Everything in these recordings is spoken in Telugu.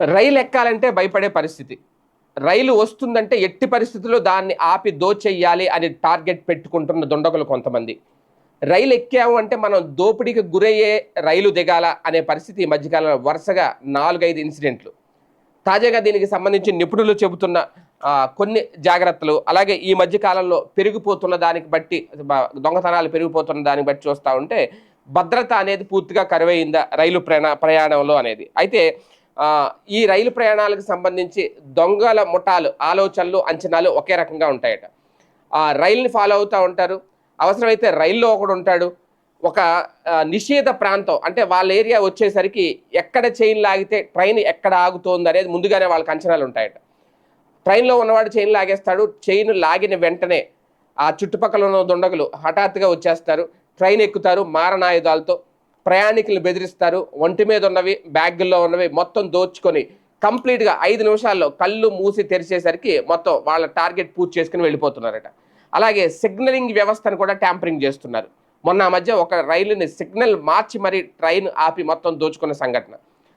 రైలు ఎక్కాలంటే భయపడే పరిస్థితి. రైలు వస్తుందంటే ఎట్టి పరిస్థితుల్లో దాన్ని ఆపి దోచెయ్యాలి అని టార్గెట్ పెట్టుకుంటున్న దుండగులు కొంతమంది. రైలు ఎక్కాము అంటే మనం దోపిడీకి గురయ్యే రైలు దిగాల అనే పరిస్థితి ఈ మధ్యకాలంలో వరుసగా నాలుగైదు ఇన్సిడెంట్లు. తాజాగా దీనికి సంబంధించి నిపుణులు చెబుతున్న కొన్ని జాగ్రత్తలు అలాగే ఈ మధ్య కాలంలో పెరిగిపోతున్న దానికి బట్టి దొంగతనాలు పెరిగిపోతున్న దాన్ని బట్టి చూస్తూ ఉంటే భద్రత అనేది పూర్తిగా కరువైందా రైలు ప్రయాణ ప్రయాణంలో అనేది. అయితే ఈ రైలు ప్రయాణాలకు సంబంధించి దొంగల ముఠాలు ఆలోచనలు అంచనాలు ఒకే రకంగా ఉంటాయట. ఆ రైల్ని ఫాలో అవుతూ ఉంటారు. అవసరమైతే రైల్లో ఒకడు ఉంటాడు. ఒక నిషేధ ప్రాంతం అంటే వాళ్ళ ఏరియా వచ్చేసరికి ఎక్కడ చైన్ లాగితే ట్రైన్ ఎక్కడ ఆగుతోంది అనేది ముందుగానే వాళ్ళకి అంచనాలు ఉంటాయట. ట్రైన్లో ఉన్నవాడు చైన్ లాగేస్తాడు. చైన్ లాగిన వెంటనే ఆ చుట్టుపక్కల ఉన్న దుండగులు హఠాత్తుగా వచ్చేస్తారు. ట్రైన్ ఎక్కుతారు మారణాయుధాలతో. ప్రయాణికులు బెదిరిస్తారు. ఒంటి మీద ఉన్నవి బ్యాగుల్లో ఉన్నవి మొత్తం దోచుకొని కంప్లీట్గా ఐదు నిమిషాల్లో కళ్ళు మూసి తెరిచేసరికి మొత్తం వాళ్ళ టార్గెట్ పూర్తి చేసుకుని వెళ్ళిపోతున్నారట. అలాగే సిగ్నలింగ్ వ్యవస్థను కూడా ట్యాంపరింగ్ చేస్తున్నారు. మొన్న మధ్య ఒక రైలుని సిగ్నల్ మార్చి మరీ ట్రైన్ ఆపి మొత్తం దోచుకున్న సంఘటన.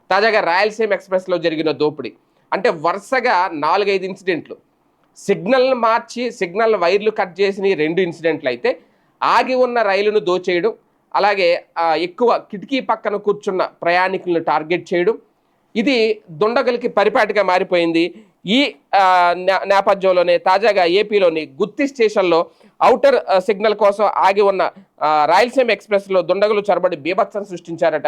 తాజాగా రాయలసీమ ఎక్స్ప్రెస్లో జరిగిన దోపిడీ. అంటే వరుసగా నాలుగైదు ఇన్సిడెంట్లు. సిగ్నల్ మార్చి సిగ్నల్ వైర్లు కట్ చేసిన రెండు ఇన్సిడెంట్లు అయితే ఆగి ఉన్న రైలును దోచేయడం అలాగే ఎక్కువ కిటికీ పక్కన కూర్చున్న ప్రయాణికులను టార్గెట్ చేయడం. ఇది దుండగులకి పరిపాటిగా మారిపోయింది. ఈ నే- నేపథ్యంలోనే తాజాగా ఏపీలోని గుత్తి స్టేషన్లో ఔటర్ సిగ్నల్ కోసం ఆగి ఉన్న రాయలసీమ ఎక్స్ప్రెస్లో దుండగులు చొరబడి బీభత్సం సృష్టించారట.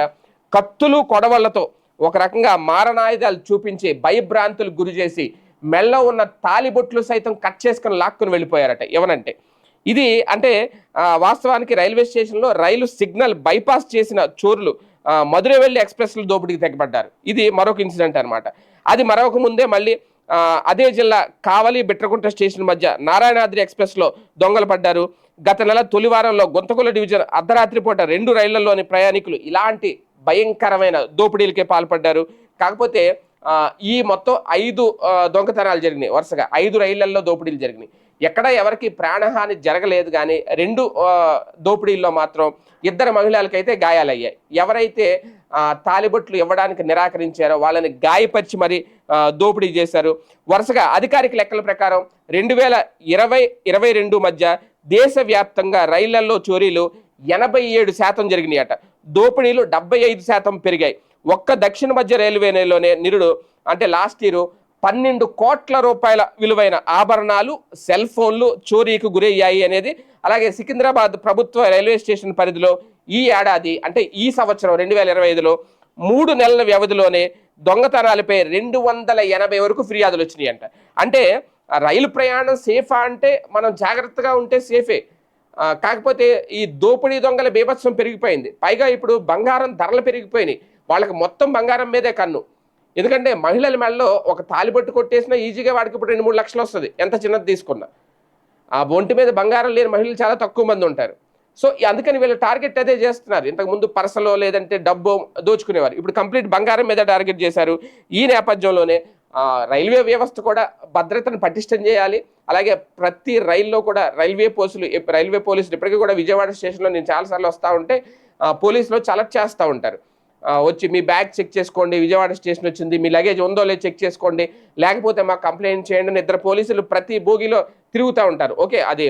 కత్తులు కొడవళ్ళతో ఒక రకంగా మారణాయుధాలు చూపించి భయభ్రాంతులు గురి చేసి మెళ్ళ ఉన్న తాలిబొట్లు సైతం కట్ చేసుకుని లాక్కుని వెళ్ళిపోయారట. ఏమనంటే ఇది అంటే వాస్తవానికి రైల్వే స్టేషన్లో రైలు సిగ్నల్ బైపాస్ చేసిన చోర్లు మధురవెల్లి ఎక్స్ప్రెస్లు దోపిడీకి తెగబడ్డారు. ఇది మరొక ఇన్సిడెంట్ అనమాట అది మరొక ముందే మళ్ళీ అదే జిల్లా కావలి బిట్రకుంట స్టేషన్ మధ్య నారాయణాద్రి ఎక్స్ప్రెస్లో దొంగలు పడ్డారు. గత నెల తొలివారంలో గుంతకుల డివిజన్ అర్ధరాత్రి పూట రెండు రైళ్ళలోని ప్రయాణికులు ఇలాంటి భయంకరమైన దోపిడీలకే పాల్పడ్డారు. కాకపోతే ఈ మొత్తం ఐదు దొంగతనాలు జరిగినాయి. వరుసగా ఐదు రైళ్ళలో దోపిడీలు జరిగినాయి. ఎక్కడ ఎవరికి ప్రాణహాని జరగలేదు కానీ రెండు దోపిడీల్లో మాత్రం ఇద్దరు మహిళలకైతే గాయాలయ్యాయి. ఎవరైతే తాలిబొట్లు ఇవ్వడానికి నిరాకరించారో వాళ్ళని గాయపరిచి మరి దోపిడీ చేశారు. వరుసగా అధికారిక లెక్కల ప్రకారం రెండు వేల ఇరవై ఇరవై రెండు మధ్య దేశవ్యాప్తంగా రైళ్ళలో చోరీలు ఎనభై ఏడు శాతం జరిగినాయట. దోపిడీలు డెబ్బై ఐదు శాతం పెరిగాయి. ఒక్క దక్షిణ మధ్య రైల్వేలోనే నిరుడు అంటే లాస్ట్ ఇయర్ పన్నెండు కోట్ల రూపాయల విలువైన ఆభరణాలు సెల్ ఫోన్లు చోరీకి గురయ్యాయి అనేది అలాగే సికింద్రాబాద్ ప్రభుత్వ రైల్వే స్టేషన్ పరిధిలో ఈ ఏడాది అంటే ఈ సంవత్సరం రెండు వేల ఇరవై ఐదులో మూడు నెలల వ్యవధిలోనే దొంగతనాలపై రెండు వందల ఎనభై వరకు ఫిర్యాదులు వచ్చినాయి అంట అంటే రైలు ప్రయాణం సేఫా అంటే మనం జాగ్రత్తగా ఉంటే సేఫే. కాకపోతే ఈ దోపిడీ దొంగల బీభత్సం పెరిగిపోయింది. పైగా ఇప్పుడు బంగారం ధరలు పెరిగిపోయినాయి. వాళ్ళకి మొత్తం బంగారం మీదే కన్ను. ఎందుకంటే మహిళల మెడలో ఒక తాలిబొట్టు కొట్టేసినా ఈజీగా వాడికి ఇప్పుడు రెండు మూడు లక్షలు వస్తుంది. ఎంత చిన్నది తీసుకున్నా. ఆ ఒంటి మీద బంగారం లేని మహిళలు చాలా తక్కువ మంది ఉంటారు. సో అందుకని వీళ్ళు టార్గెట్ అదే చేస్తున్నారు. ఇంతకుముందు పర్సలో లేదంటే డబ్బు దోచుకునేవారు. ఇప్పుడు కంప్లీట్ బంగారం మీద టార్గెట్ చేశారు. ఈ నేపథ్యంలోనే రైల్వే వ్యవస్థ కూడా భద్రతను పటిష్టం చేయాలి. అలాగే ప్రతి రైల్లో కూడా రైల్వే పోలీసులు రైల్వే పోలీసులు ఇప్పటికీ కూడా విజయవాడ స్టేషన్లో నేను చాలాసార్లు వస్తూ ఉంటే ఆ, పోలీసులు వచ్చి చేస్తూ ఉంటారు. వచ్చి మీ బ్యాగ్ చెక్ చేసుకోండి విజయవాడ స్టేషన్ వచ్చింది మీ లగేజ్ ఉందో లేదో చెక్ చేసుకోండి. లేకపోతే మాకు కంప్లైంట్ చేయండి అని ఇద్దరు పోలీసులు ప్రతి బోగిలో తిరుగుతూ ఉంటారు. ఓకే అది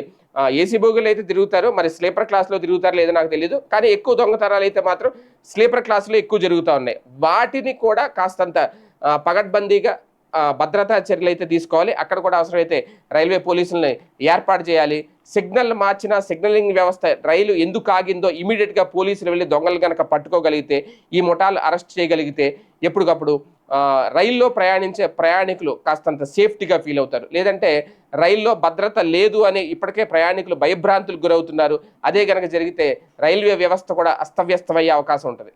ఏసీ బోగిలో అయితే తిరుగుతారు మరి స్లీపర్ క్లాస్లో తిరుగుతారు లేదో నాకు తెలియదు కానీ ఎక్కువ దొంగతనాలు అయితే మాత్రం స్లీపర్ క్లాస్లో ఎక్కువ జరుగుతూ ఉన్నాయి. వాటిని కూడా కాస్తంత పగడ్బందీగా భద్రతా చర్యలు అయితే తీసుకోవాలి. అక్కడ కూడా అవసరమైతే రైల్వే పోలీసుల్ని ఏర్పాటు చేయాలి. సిగ్నల్ మార్చిన సిగ్నలింగ్ వ్యవస్థ రైలు ఎందుకు ఆగిందో ఇమీడియట్గా పోలీసులు వెళ్ళి దొంగలు కనుక పట్టుకోగలిగితే ఈ ముఠాలు అరెస్ట్ చేయగలిగితే ఎప్పటికప్పుడు రైల్లో ప్రయాణించే ప్రయాణికులు కాస్తంత సేఫ్టీగా ఫీల్ అవుతారు. లేదంటే రైల్లో భద్రత లేదు అని ఇప్పటికే ప్రయాణికులు భయభ్రాంతులకు గురవుతున్నారు. అదే కనుక జరిగితే రైల్వే వ్యవస్థ కూడా అస్తవ్యస్తమయ్యే అవకాశం ఉంటుంది.